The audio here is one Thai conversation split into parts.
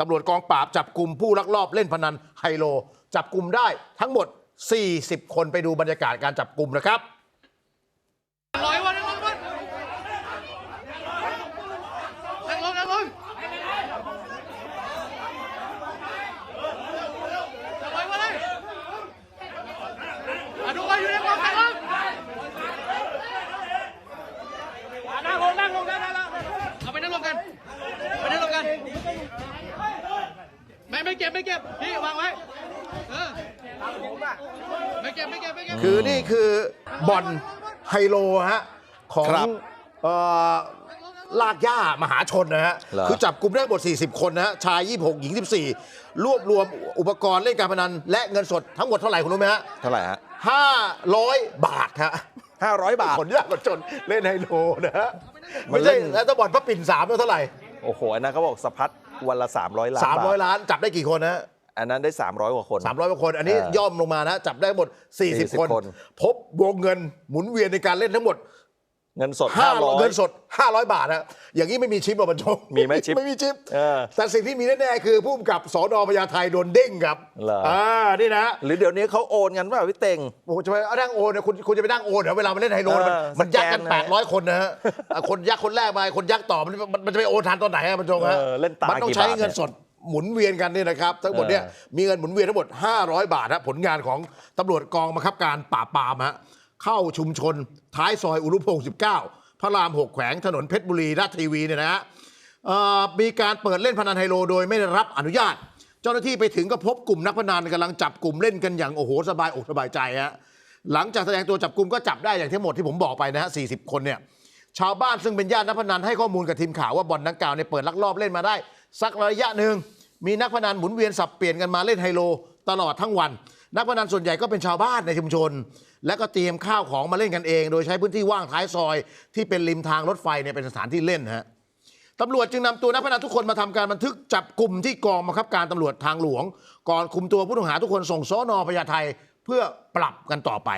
ตำรวจกองปราบจับกลุ่มผู้ลักลอบเล่นพนันไฮโล จับกลุ่มได้ทั้งหมด 40 คนไปดูบรรยากาศการจับกลุ่มนะครับ ร้อยวันนั่งลงก่อนนั่งลงนั่งลงนั่งไว้วันเลยอะทุกคนอยู่ในความนั่งลงนั่งลงนั่งลงนั่งลงเอาไปนั่งลงกันไปนั่งลงกัน ไม่ไม่ เก็บไม่เก็บพี่วางไว้เออไม่เก็บไม่เก็บไม่เก็บคือนี่คือบ่อนไฮโลฮะของครับ เอ่อลากย่ามหาชนนะฮะ เหรอ คือจับกลุ่มได้หมด 40 คนนะฮะ ชาย 26 หญิง 14 รวบรวมอุปกรณ์เล่นการพนัน และเงินสดทั้งหมดเท่าไหร่คุณรู้ไหมฮะ เท่าไหร่ฮะ500 บาทฮะห้าร้อยบาท คนยากคนจนเล่นไฮโลนะฮะมัไม่นเล่ใช่น แล้วถ้าบ่อนพระปิ่นสามแล้วเท่าไหร่ โอ้โหอันนั้นเขาบอกสะพัด วันละ 300 ล้านบาท300ล้านจับได้กี่คนนะฮะอันนั้นได้ 300 กว่าคน สามร้อยกว่าคน อันนี้เออย่อมลงมานะ จับได้หมด 40 40 คน คน พบวงเงินหมุนเวียนในการเล่นทั้งหมด เงินสดห้า500เงินสด 500 บาทนะอย่างนี้ไม่มีชิปหรอกบรรจงมีไหมชิปไม่มีชิปเออแต่สิ่งที่มีแน่ๆคือผู้กำกับสอนอพญาไทโดนเด้งครับเหรออ่อ่านี่นะหรือเดี๋ยวนี้เขาโอนกันเปล่าพี่เต็ง โอ้โหจะไปเอานั่งโอนเนี่ยคุณคุณจะไปนั่งโอนเหรอเวลามาเล่นไฮโลเนี่ยมันเออมันยักกัน สแกนนะ800 คนนะฮะอะคนยักคนแรกมาคนยักต่อมันมันมันจะไปโอนทันตอนไหนอะบรรจงฮะเออเล่นตามันต้องกี่ใช้บาทเงินเนี่ยสดหมุนเวียนกันนี่นะครับทั้งหมดเนี่ยเออ มีเงินหมุนเวียนทั้งหมด 500 บาทฮะผลงานของตำรวจกองบังคับการปราบปรามฮะ เข้าชุมชนท้ายซอยอุรุพงศ์19 พระราม 6 แขวงถนนเพชรบุรีราชทีวีเนี่ยนะฮะมีการเปิดเล่นพนันไฮโลโดยไม่ได้รับอนุญาต เจ้าหน้าที่ไปถึงก็พบกลุ่มนักพนันกำลังจับกลุ่มเล่นกันอย่างโอ้โหสบายอกสบายใจฮะหลังจากแสดงตัวจับกลุ่มก็จับได้อย่างทั้งหมดที่ผมบอกไปนะฮะ40 คนเนี่ยชาวบ้านซึ่งเป็นญาตินักพนันให้ข้อมูลกับทีมข่าวว่าบ่อนดังกล่าวเนี่ยเปิดลักลอบเล่นมาได้ สักระยะหนึ่งมีนักพนันหมุนเวียนสับเปลี่ยนกันมาเล่นไฮโล ตลอดทั้งวัน นักพนันส่วนใหญ่ก็เป็นชาวบ้านในชุมชน และก็เตรียมข้าวของมาเล่นกันเอง โดยใช้พื้นที่ว่างท้ายซอย ที่เป็นริมทางรถไฟเนี่ยเป็นสถานที่เล่นฮะตำรวจจึงนำตัวนักพนันทุกคนมาทำการบันทึกจับกลุ่มที่กองบังคับการตำรวจทางหลวง ก่อนคุมตัวผู้ต้องหาทุกคนส่งสอนอพญาไทเพื่อปรับกันต่อไป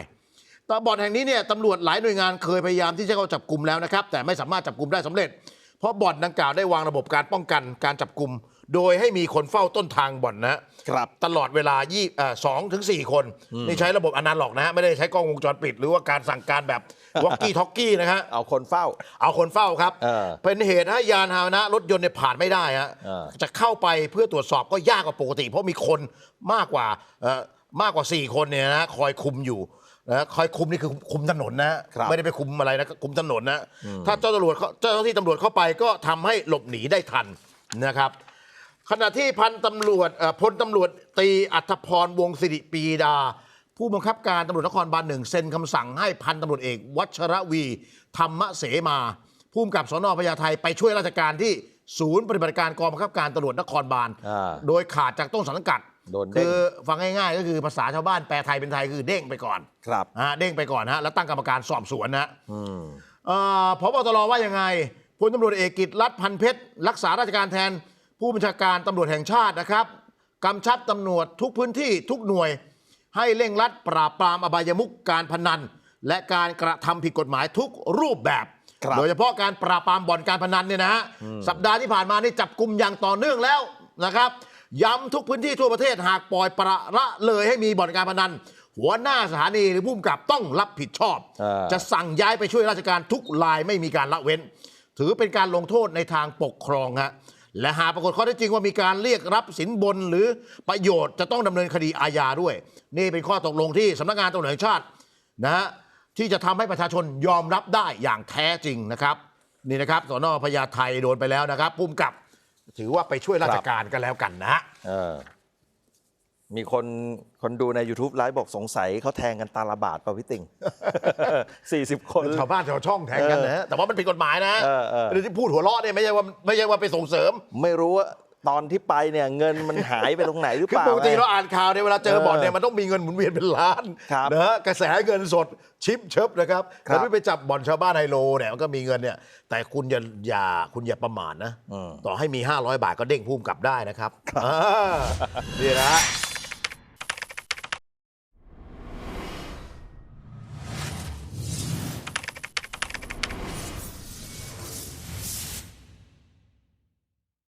ตบ่อนแห่งนี้เนี่ยตำรวจหลายหน่วยงานเคยพยายามที่จะเข้าจับกลุ่มแล้วนะครับ แต่ไม่สามารถจับกลุ่มได้สำเร็จ เพราะบ่อนดังกล่าวได้วางระบบการป้องกันการจับกลุ่มโดยให้มีคนเฝ้าต้นทางบ่อนนะฮะครับตลอดเวลายี่สองถึงสี่คน นี่ใช้ระบบอนาล็อกนะฮะไม่ได้ใช้กล้องวงจรปิด หรือว่าการสั่งการแบบวอกกี้ท็อกกี้นะฮะเอาคนเฝ้า เอาคนเฝ้าครับเออเป็นเหตุให้ยานพาหนะรถยนต์เนี่ยผ่านไม่ได้ฮะเออจะเข้าไปเพื่อตรวจสอบก็ยากกว่าปกติ เพราะมีคนมากกว่าเอ่อมากกว่า 4 คนเนี่ยนะคอยคุมอยู่ นะคอยคุมนี่คือคุมถนนนะ ครับไม่ได้ไปคุมอะไรนะคุมถนนนะ ถ้าเจ้าตำรวจเข้าเจ้าหน้าที่ตำรวจเข้าไปก็ทำให้หลบหนีได้ทันนะครับ ขณะที่พันตำรวจเอ่อพลตำรวจตรีอัธพรวงศิริปรีดา ผู้บังคับการตำรวจนครบาลหนึ่งเซ็นคำสั่งให้พันตำรวจเอก วัชรวี ธรรมเสมาผู้กำกับสนพญาไทไปช่วยราชการที่ศูนย์ปฏิบัติการกองบังคับการตำรวจนครบาลอ่า โดยขาดจากต้นสังกัด โดนเด้ง คือฟังง่ายๆ ก็คือภาษาชาวบ้านแปลไทยเป็นไทยคือเด้งไปก่อนครับอ่าเด้งไปก่อนฮะแล้วตั้งกรรมการสอบสวนนะอืม เอ่อพบตรว่ายังไงพลตำรวจเอกกิตรัฐพันเพชร รักษาราชการแทน ผู้บัญชาการตำรวจแห่งชาตินะครับกำชับตำรวจทุกพื้นที่ทุกหน่วย ให้เร่งรัดปราบปรามอบายมุขการพนัน และการกระทำผิดกฎหมายทุกรูปแบบ ครับ โดยเฉพาะการปราบปรามบ่อนการพนันเนี่ยนะฮะสัปดาห์ที่ผ่านมานี่จับกลุ่มอย่างต่อเนื่องแล้วนะครับ ย้ำทุกพื้นที่ทั่วประเทศหากปล่อยประละเลยให้มีบ่อนการพนัน หัวหน้าสถานีหรือผู้กำกับต้องรับผิดชอบ เออ จะสั่งย้ายไปช่วยราชการทุกรายไม่มีการละเว้น ถือเป็นการลงโทษในทางปกครองฮะและหากปรากฏข้อเท็จจริงว่ามีการเรียกรับสินบนหรือประโยชน์จะต้องดำเนินคดีอาญาด้วย นี่เป็นข้อตกลงที่สำนักงานตำรวจแห่งชาตินะฮะที่จะทำให้ประชาชนยอมรับได้อย่างแท้จริงนะครับ นี่นะครับสนพญาไทโดนไปแล้วนะครับพุ่มกับ ถือว่าไปช่วยราชการกันแล้วกันนะฮะเออมีคนคนดูใน YouTube ไลฟ์บอกสงสัยเขาแทงกันตาละบาทเปล่าพี่ติ่ง40 คนชาวบ้านชาวช่องแทงกันนะฮะแต่ว่ามันผิดกฎหมายนะเออเออเรื่องที่พูดหัวเราะเนี่ยไม่ใช่ว่าไม่ใช่ว่าไปส่งเสริม ไม่รู้ว่า ตอนที่ไปเนี่ยเงินมันหายไปตรงไหนหรือคือเปล่าปกติไงเราอ่านข่าวเนี่ยเวลาเจอเออบ่อนเนี่ยมันต้องมีเงินหมุนเวียนเป็นล้านครับนะฮะกระแสเงินสดชิปเชิบนะครับครับแล้วไม่ไปจับบ่อนชาวบ้านไฮโลเนี่ยมันก็มีเงินเนี่ย แต่คุณอย่าอย่าคุณอย่าประมาทนะ อืม ต่อให้มี 500 บาทก็เด้งพุ่มกลับได้นะครับอ่านี่นะฮะ